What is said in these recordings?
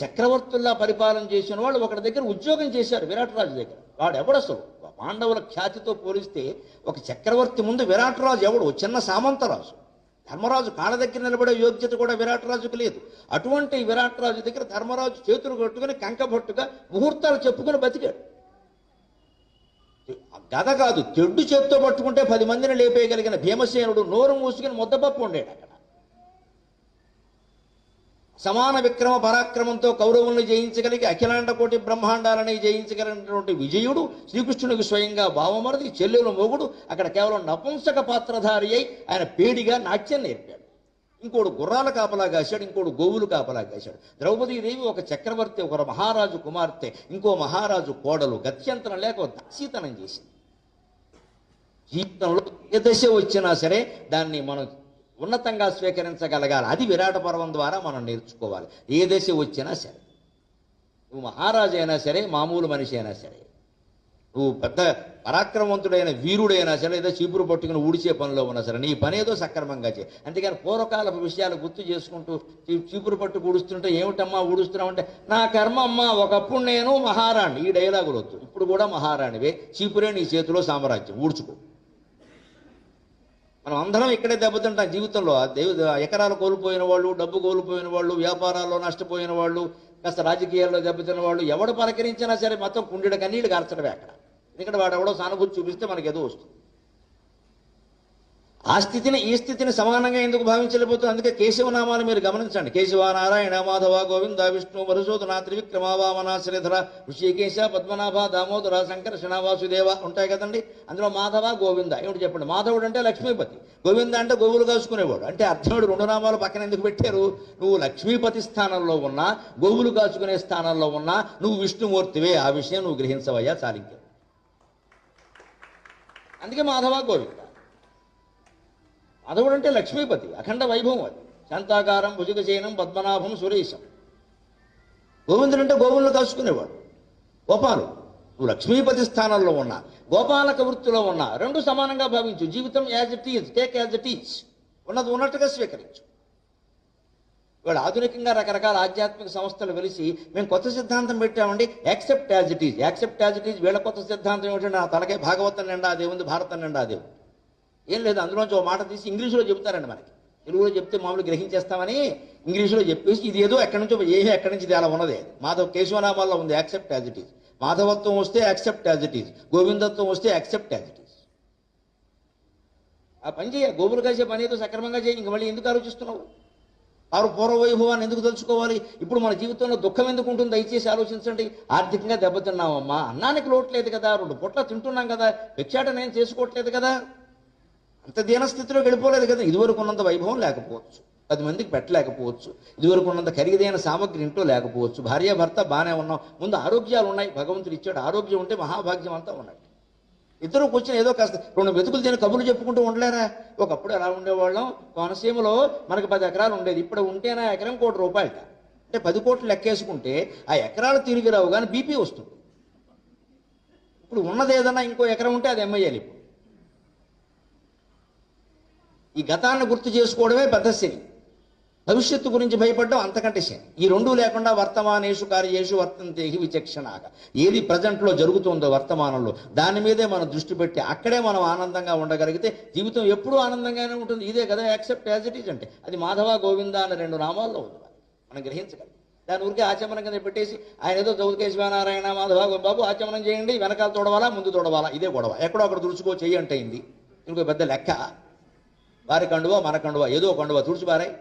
చక్రవర్తుల్లా పరిపాలన చేసిన వాళ్ళు ఒకటి దగ్గర ఉద్యోగం చేశారు విరాటరాజు దగ్గర. వాడు ఎవడసలు పాండవుల ఖ్యాతితో పోలిస్తే ఒక చక్రవర్తి ముందు విరాటరాజు ఎవడు? చిన్న సామంతరాజు ధర్మరాజు కాళ్ళ దగ్గర నిలబడే యోగ్యత కూడా విరాటరాజుకు లేదు. అటువంటి విరాటరాజు దగ్గర ధర్మరాజు చేతులు కట్టుకుని కంకభట్టుగా ముహూర్తాలు చెప్పుకుని బతికాడు. గద కాదు తెడ్డు చేత్తో పట్టుకుంటే పది మందిని లేపేయగలిగిన భీమసేనుడు నోరు మూసుకుని ముద్దపప్పు ఉండేట సమాన విక్రమ పరాక్రమంతో కౌరవులను జయించగలిగి అఖిలాండ కోటి బ్రహ్మాండాలని జయించగలిగినటువంటి విజయుడు శ్రీకృష్ణునికి స్వయంగా భావమరది చెల్లెలు మొగుడు అక్కడ కేవలం నపుంసక పాత్రధారి అయి ఆయన పేడిగా నాట్యం నేర్పాడు. ఇంకోడు గుర్రాల కాపలా కాశాడు ఇంకోడు గోవులు కాపలా కాశాడు. ద్రౌపదీదేవి ఒక చక్రవర్తి ఒక మహారాజు కుమార్తె ఇంకో మహారాజు కోడలు గత్యంతరం లేక దాసీతనం చేసింది. జీవితంలో ఏ దశ వచ్చినా సరే దాన్ని మనం ఉన్నతంగా స్వీకరించగలగాలి. అది విరాట పర్వం ద్వారా మనం నేర్చుకోవాలి. ఏ దశ వచ్చినా సరే. నువ్వు మహారాజు అయినా సరే మామూలు మనిషి అయినా సరే. నువ్వు పెద్ద పరాక్రమవంతుడైన వీరుడైనా సరే ఏదో చీపురు పట్టుకుని ఊడిచే పనిలో ఉన్నా సరే నీ పని ఏదో సక్రమంగా చేయి. అంతేకాని పూర్వకాలపు విషయాలు గుర్తు చేసుకుంటూ చీపురు పట్టు ఊడుస్తుంటే ఏమిటమ్మా ఊడుస్తున్నావు అంటే నా కర్మ అమ్మా ఒకప్పుడు నేను మహారాణి. ఈ డైలాగులు వద్దు. ఇప్పుడు కూడా మహారాణివే. చీపురే నీ చేతిలో సామ్రాజ్యం. ఊడ్చుకో. మనం అందరం ఇక్కడే దెబ్బతింటాం జీవితంలో. ఎకరాలు కోల్పోయిన వాళ్ళు డబ్బు కోల్పోయిన వాళ్ళు వ్యాపారాల్లో నష్టపోయిన వాళ్ళు కాస్త రాజకీయాల్లో దెబ్బతిన్న వాళ్ళు ఎవడు పలకరించినా సరే మొత్తం కుండీడ కన్నీళ్ళు కార్చడమే అక్కడ. ఎందుకంటే వాడు ఎవడో సానుభూతి చూపిస్తే మనకి ఏదో వస్తుంది. ఆ స్థితిని ఈ స్థితిని సమానంగా ఎందుకు భావించలేకపోతుంది అందుకే కేశవనామాలు మీరు గమనించండి. కేశవ నారాయణ మాధవ గోవింద విష్ణు మధుసూదన త్రివిక్రమ వామన శ్రీధర ఋషికేశ పద్మనాభ దామోదర శంకర శనవాసుదేవ ఉంటాయి కదండి. అందులో మాధవ గోవింద. ఏమిటి చెప్పండి? మాధవుడు అంటే లక్ష్మీపతి. గోవింద అంటే గోవులు కాచుకునేవాడు అంటే అర్జునుడు రెండు నామాలు పక్కన ఎందుకు పెట్టారు? నువ్వు లక్ష్మీపతి స్థానంలో ఉన్నా గోవులు కాచుకునే స్థానంలో ఉన్నా నువ్వు విష్ణుమూర్తివే. ఆ విషయం నువ్వు గ్రహించవయ్యా చాలింకే అందుకే మాధవ గోవింద. మాధవుడు అంటే లక్ష్మీపతి అఖండ వైభవం అది. శాంతాకారం భుజగశయనం పద్మనాభం సురేశం. గోవిందుడు అంటే గోవులను కాసుకునేవాడు గోపాలు నువ్వు లక్ష్మీపతి స్థానంలో ఉన్నా గోపాలక వృత్తిలో ఉన్నా రెండు సమానంగా భావించు. జీవితం as it is take as it is ఉన్నది ఉన్నట్టుగా స్వీకరించు. ఇవాళ ఆధునికంగా రకరకాల ఆధ్యాత్మిక సంస్థలు వెలిసి మేము కొత్త సిద్ధాంతం పెట్టామండి accept as it is accept as it is వీళ్ళ కొత్త సిద్ధాంతం ఏమిటంటే నా తలకే భాగవతం నిండా అదే ఉంది భారతం నిండా అదే ఉంది ఏం లేదు అందులోంచి ఒక మాట తీసి ఇంగ్లీషులో చెబుతారండి మనకి. తెలుగులో చెప్తే మామూలు గ్రహించేస్తామని ఇంగ్లీషులో చెప్పేసి ఇది ఏదో ఎక్కడి నుంచో ఏ ఎక్కడి నుంచి ఇది అలా ఉన్నది. మాధవ కేశవనామాల్లో ఉంది యాక్సెప్ట్ యాజ్ ఇట్ ఈజ్ మాధవత్వం వస్తే యాక్సెప్ట్ యాజ్ ఇట్ ఈజ్ గోవిందత్వం వస్తే యాక్సెప్ట్ యాజ్ ఇట్ ఈజ్ ఆ పని చేయ గోపులు కలిసే పని ఏదో సక్రమంగా చేయి ఇంక మళ్ళీ ఎందుకు ఆలోచిస్తున్నావు? వారు పూర్వ వైభవాన్ని ఎందుకు తెలుసుకోవాలి? ఇప్పుడు మన జీవితంలో దుఃఖం ఎందుకు ఉంటుంది? దయచేసి ఆలోచించండి. ఆర్థికంగా దెబ్బతిన్నామమ్మా అన్నానికి లోట్లేదు కదా. రెండు పొట్ల తింటున్నాం కదా. భిక్షాటన ఏం చేసుకోవట్లేదు కదా? అంత దీనస్థితిలో గడిపోలేదు కదా. ఇదివరకు ఉన్నంత వైభవం లేకపోవచ్చు. పది మందికి పెట్టలేకపోవచ్చు. ఇదివరకు ఉన్నంత ఖరీదైన సామగ్రి ఇంట్లో లేకపోవచ్చు. భార్యాభర్త బాగానే ఉన్నాం. ముందు ఆరోగ్యాలు ఉన్నాయి. భగవంతుడు ఇచ్చాడు. ఆరోగ్యం ఉంటే మహాభాగ్యం అంతా ఉన్నట్టు ఇద్దరు కూర్చొని ఏదో కాస్త రెండు మెతుకులు తిని కబుర్లు చెప్పుకుంటూ ఉండలేరా? ఒకప్పుడు ఎలా ఉండేవాళ్ళం. కోనసీమలో మనకి పది ఎకరాలు ఉండేది. ఇప్పుడు ఉంటేనే ఎకరం కోటి రూపాయలట. అంటే పది కోట్లు లెక్కేసుకుంటే ఆ ఎకరాలు తిరిగి రావు. కానీ బీపీ వస్తుంది. ఇప్పుడు ఉన్నది ఏదన్నా ఇంకో ఎకరం ఉంటే అది ఎమ్మెయ్యాలి ఇప్పుడు. ఈ గతాన్ని గుర్తు చేసుకోవడమే పెద్ద శని. భవిష్యత్తు గురించి భయపడడం అంతకంటే శని. ఈ రెండు లేకుండా వర్తమానేషు కార్యేషు వర్తంతేహి హి ఏది ప్రజెంట్లో జరుగుతుందో వర్తమానంలో దాని మీదే మనం దృష్టి పెట్టి అక్కడే మనం ఆనందంగా ఉండగలిగితే జీవితం ఎప్పుడూ ఆనందంగానే ఉంటుంది. ఇదే కదా యాక్సెప్ట్ యాజ్ ఇట్ ఈజ్ అంటే. అది మాధవ గోవింద అనే రెండు నామాల్లో ఉంది మనం గ్రహించగలం. దాని ఊరికే ఆచమనం కింద పెట్టేసి ఆయన ఏదో చౌదకేశ్వనారాయణ మాధవ బాబు ఆచమనం చేయండి వెనకాల తోడవాలా ముందు తోడవాలా ఇదే గొడవ. ఎక్కడో అక్కడ దుడుచుకో చెయ్యి అంటే ఇంకో పెద్ద లెక్క. వారి కండువా మన కండువా ఏదో కండువా తుడిచిపారాయి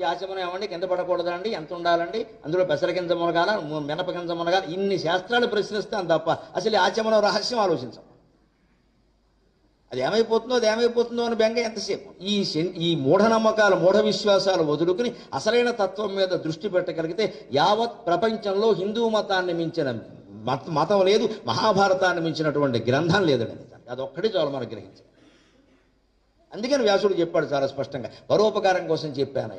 ఈ ఆచమనం ఏమండి? కింద పడకూడదండి ఎంత ఉండాలండి? అందులో పెసర కింద మునగాల మినప కింద మునగాల ఇన్ని శాస్త్రాలు ప్రశ్నిస్తాను తప్ప అసలు ఈ ఆచమనం రహస్యం ఆలోచించాం. అది ఏమైపోతుందో అది ఏమైపోతుందో అని బెంగ ఎంతసేపు. ఈ ఈ మూఢనమ్మకాలు మూఢ విశ్వాసాలు వదులుకుని అసలైన తత్వం మీద దృష్టి పెట్టగలిగితే యావత్ ప్రపంచంలో హిందూ మతాన్ని మించిన మత మతం లేదు మహాభారతాన్ని మించినటువంటి గ్రంథం లేదండి. అది ఒక్కటి చాలు మనం గ్రహించాలి అందుకని వ్యాసుడు చెప్పాడు చాలా స్పష్టంగా పరోపకారం కోసం చెప్పాను